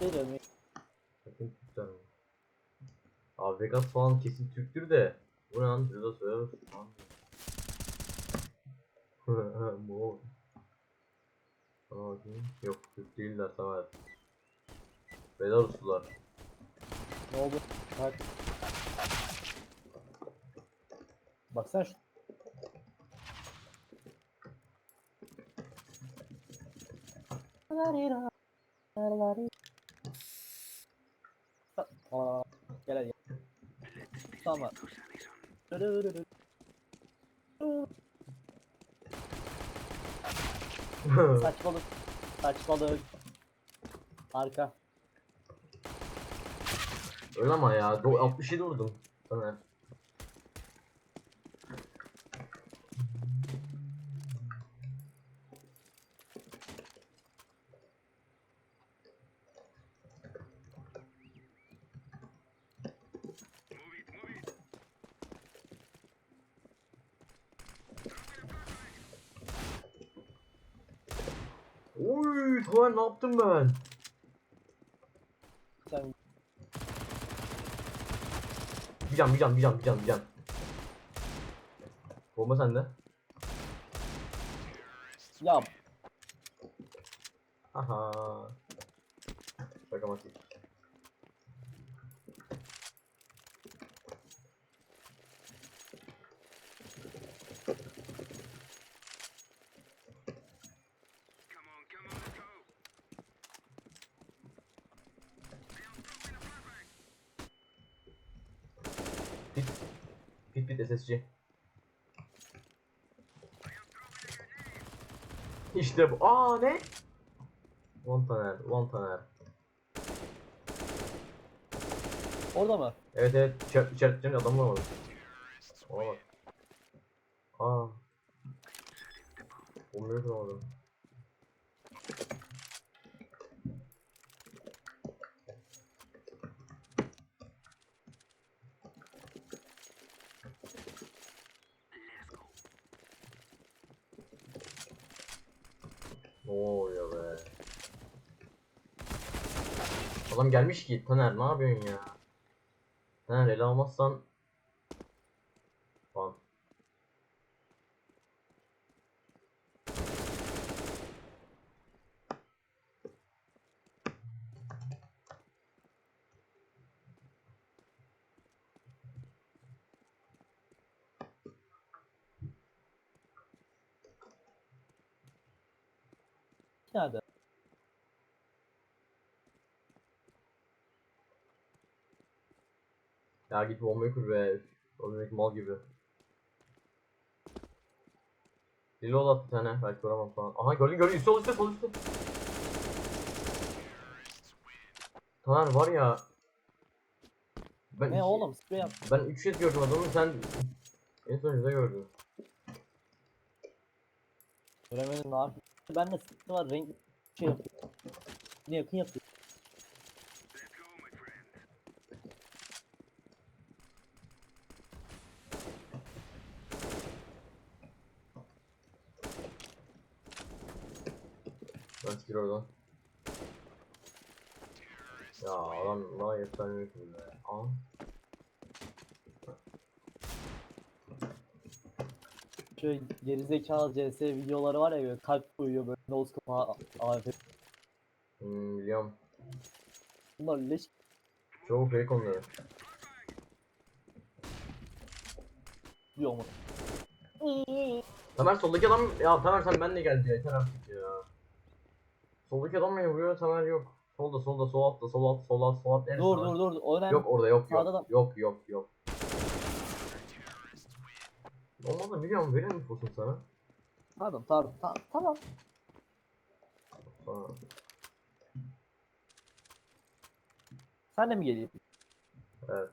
Geliyorum. Bakın Türkler mi? Abi Vegas falan kesin Türktür de. Bu ne lan? Söyler misin? Lan. Bu. Sana bakayım. Yok Türk değiller Samet. Belaruslular. Ne oldu? Bak. Baksana şu. Aa, gel hadi. Tamam. Saçmalık. Saçmalık. Arka. Öyle ama ya. Do 67 vurdum. Sana. Oy, Tamer ne yaptım ben? Sen Bir can, bir can, bir can, bir can, bir can. Bomba sende. yap. Aha. Şakamatik. Pit. Pit pit SSC. İşte bu. Aa ne? One taner, one taner. Orada mı? Evet evet, içer içerideyim adam vuramadım. Ona bak. Aa. Bombayı kuramadım. Ne oluyor be? Adam gelmiş ki Taner ne yapıyorsun ya? Taner ele almazsan Falan. Nerede? Ya git bombayı kur be. O demek mal gibi. Reload at bir tane. Belki vuramam falan. Aha gördün gördün. Sol üstte sol üstte. Taner var ya. Ben Ne oğlum? Sprey yap. Ben 3 kez gördüm adamı sen en sonunda gördün. Göremedim yapayım. Ben de sıkıntı var. Renk şey yapıyor. Ne yakın yapıyor. Ya adam daha efsane bir be. Aa. Şöyle gerizekalı CS videoları var ya böyle kalp koyuyor böyle nose kapağı AFP. Hmm, biliyorum. Bunlar leş Çoğu fake onları. diyor mu? Tamer soldaki adam ya Tamer sen benle gel diye yeter artık ya. Soldaki adam mı vuruyor Tamer yok. Solda solda sol altta sol alt sol alt sol alt neresi Dur var? dur dur. O önemli. Yok orada yok Sağda yok. da- Yok yok yok. Olmadı biliyorum verir mi fosun sana? Pardon pardon. Ta- tamam. Sen de mi geleyim? Evet.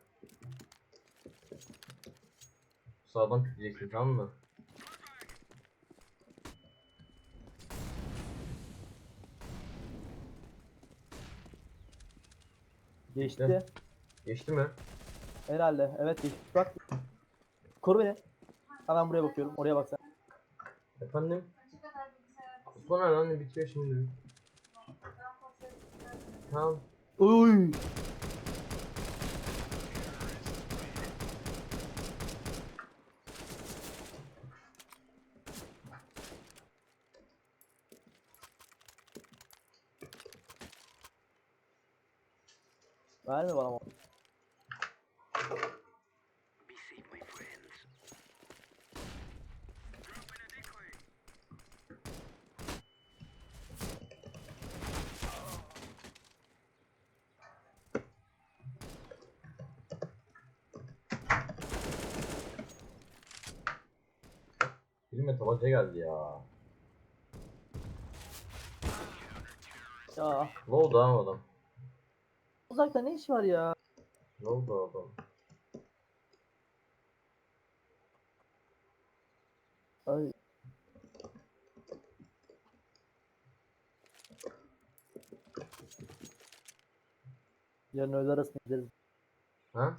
Sağdan pikleyeceksin tamam mı? Geçti. Geçti mi? Herhalde. Evet geçti. Bak. Koru beni. Hemen buraya bakıyorum. Oraya bak sen. Efendim? Sonra lan bitiyor şimdi. Tamam. Uy. Verme bana. Filme tabanca geldi ya. Ya oldu ha adam? Uzakta ne iş var ya? Ne oldu adam? Ay. Yarın öğle arasında izleriz. Ha?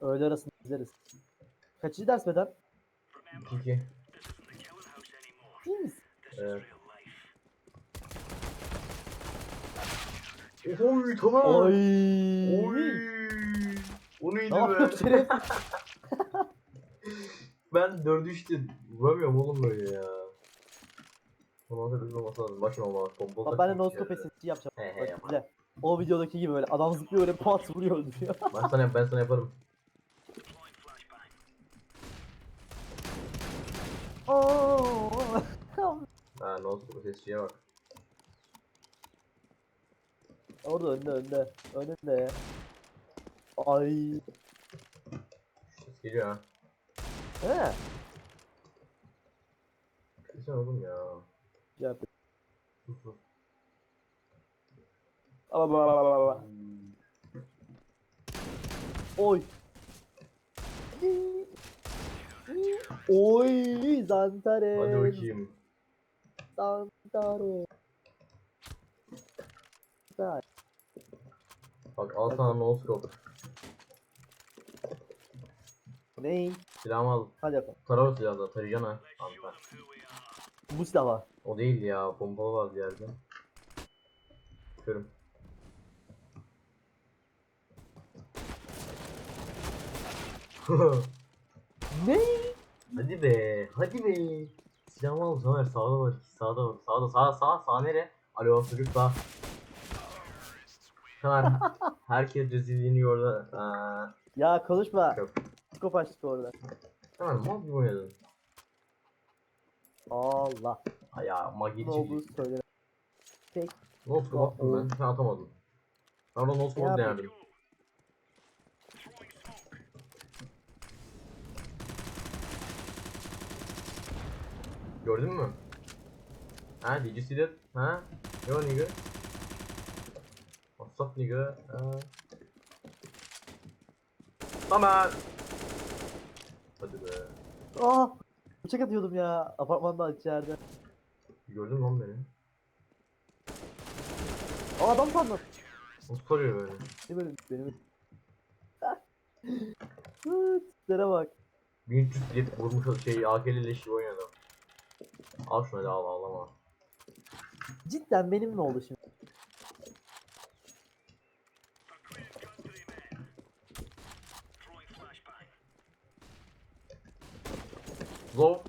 Öğle arasında izleriz. Kaçıncı ders beden? 2-2. Değil misin? Evet. Oy tamam. Oy. Oy. O neydi Ne be? yapıyorsun şeref? Ben dördü işte vuramıyorum oğlum böyle ya. Ondan sonra düzgün olması lazım. Başım olmaz. Pompalı Bak ben de takmış ya. SSC yapacağım. He he Bak izle. O videodaki gibi böyle adam zıplıyor öyle pat vuruyor öldürüyor. Ben sana ben sana yaparım. Oo. Ha noskop sesçiye bak. Orada önde önde. Önünde. Ay. Ses geliyor ha. He. Sen oğlum ya. Yap. Sus sus. Aba ba ba ba ba. Oy. Oy Zantare. Hadi bakayım. Zantare. Güzel. Bak al sana noskop. Ney? Silahımı al. Hadi yapalım. Tarav silahı da tarayacaksın ha. Kanka. Bu silah var. O değil ya. Pompalı var yerde. Körüm. Ne? hadi be. Hadi be. Silahımı al Soner. Sağda var. Sağda var. Sağda. Sağ sağ. Sağ nere? Alo çocuk sağ. Soner. Herkes rezilliğini orada. Aa, Ya konuşma. Yok. Skop açtık orada. Soner mal gibi oynadın. Allah. Ay ya Ne magici. olduğunu söyle. Tek. Noskop attım ben. Sen atamadın. Ben orada noskop yapayım? denerdim. Gördün mü? Ha, did you see that? Ha? Yo nigga. Up nigga? Ha. Tamam. Hadi be. Ah! Bıçak atıyordum ya. Apartmanda içeride. Gördün lan beni. Aa adam sandım. Nasıl soruyor böyle? Ne böyle benim. Tiplere bak. 1300 bilet vurmuş şey AK'li leş gibi oynuyor adam. Al şunu hadi al ağlama. Cidden benim mi oldu şimdi? Low.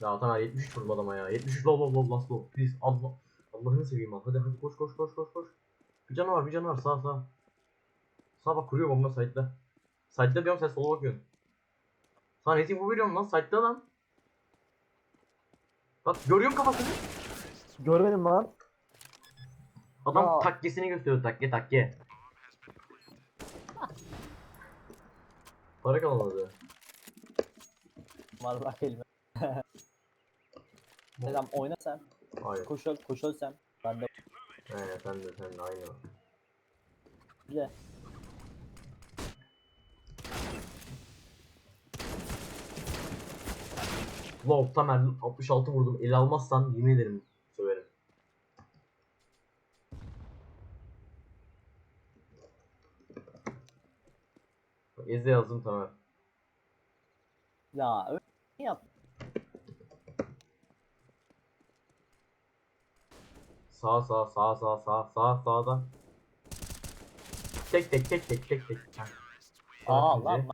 Ya Taner 73 vurdum adama ya. 73 low low low last low. Please Allah. Allah'ını seveyim al. Hadi hadi koş koş koş koş koş. Bir canı var bir canı var sağ sağ. Sağ bak kuruyor bomba side'da. Side'da diyorum sen sola bakıyorsun. Sana ne bu veriyorum lan side'da lan. Bak görüyorum kafasını. Görmedim lan. Adam Ya. takkesini gösteriyor takke takke. Para kalmadı. Var bırak elime. Selam oyna sen. Hayır. Koş öl, koş öl sen. Ben de Aynen sen de sen de aynı. bile. Low Tamer 66 vurdum. El almazsan yemin ederim Ezde yazdım Tamer. Ya öyle ne yap? Sağ sağ sağ sağ sağ sağ sağda. Tek tek tek tek tek tek. Aa lan